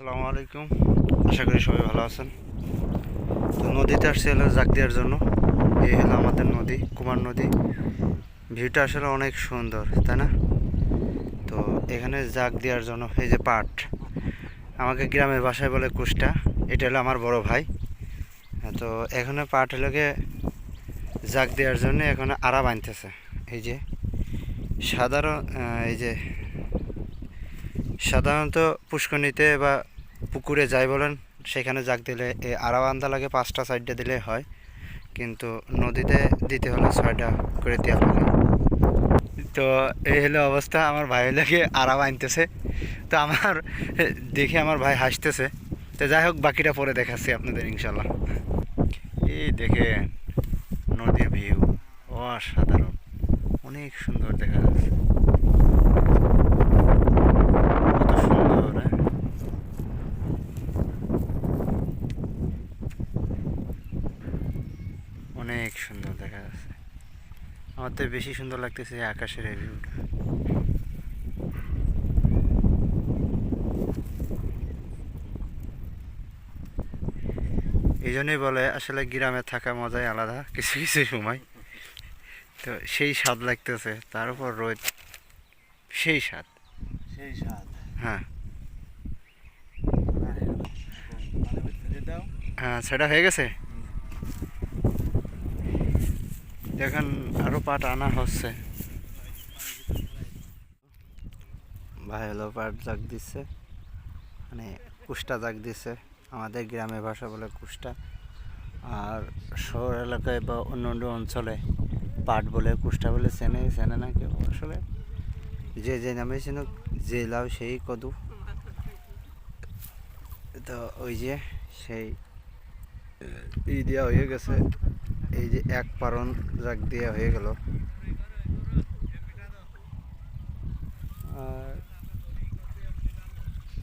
আসসালামু আলাইকুম। আশা করি সবাই ভালো আছেন। তো নদীতে আসছে হলো জাগ দেওয়ার জন্য। এই হলো আমাদের নদী, কুমার নদী। ভিউটা আসলে অনেক সুন্দর, তাই না? তো এখানে জাগ দেওয়ার জন্য এই যে পাট, আমাকে গ্রামের বাসায় বলে কুষ্টা। এটা হলো আমার বড় ভাই। তো এখানে পাট হলো গিয়ে জাগ দেওয়ার জন্য এখানে আড়া বাঁধতেছে। এই যে সাধারণ এই যে সাধারণত পুষ্করণীতে বা পুকুরে যাই বলেন, সেখানে জাগ দিলে এই আড়া বান্ধা লাগে, পাঁচটা সাইডটা দিলে হয়। কিন্তু নদীতে দিতে হলে ছয়টা করে দেওয়া লাগে। তো এই হলো অবস্থা, আমার ভাই লাগে আড়া আনতেছে। তো আমার, দেখে আমার ভাই হাসতেছে। তো যাই হোক, বাকিটা পরে দেখাচ্ছি আপনাদের ইনশাল্লাহ এই দেখে নদীর ভিউ অসাধারণ। অনেক সুন্দর দেখা যাচ্ছে কত সুন্দর হ্যাঁ? অনেক সুন্দর দেখা যাচ্ছে। আমার তো বেশি সুন্দর লাগতেছে আকাশের এই ভিউটা এই জন্যই বলে আসলে গ্রামে থাকা মজাই আলাদা কিছু কিছু সময়। তো সেই স্বাদ লাগতেছে তার উপর রোদ সেই স্বাদ। সেই স্বাদ। হ্যাঁ। মানে হ্যাঁ সেটা হয়ে গেছে? দেখেন আরও পাট আনা হচ্ছে। ভাই, হলো পাট জাগ দিচ্ছে মানে কুষ্টা জাগ দিচ্ছে আমাদের গ্রামে ভাষা বলে কুষ্টা। আর শহর এলাকায় বা অন্য অন্য অঞ্চলে পাট বলে, কুষ্টা বলে চেনে চেনে না কেউ। আসলে যে যে নামে চিনুক, যে লাউ সেই কদু। তো ওই যে সেই ই দেওয়া হয়ে গেছে। এই যে এক পারন জাগ দেওয়া হয়ে গেল। আর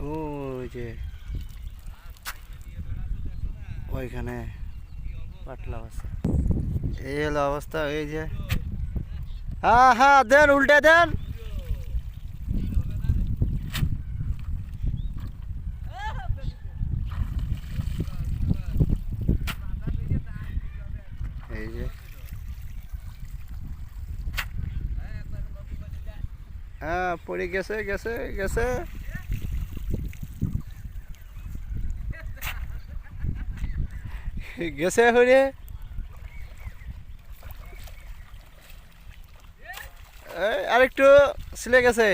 ওই যে ওইখানে পাটলা আছে এই হলো অবস্থা এই যে। হ্যাঁ হ্যাঁ দেন উল্টে দেন। এই যে। হ্যাঁ পড়ে গেছে গেছে গেছে। গেছে হরে। আরেকটু ছিলে গেছে।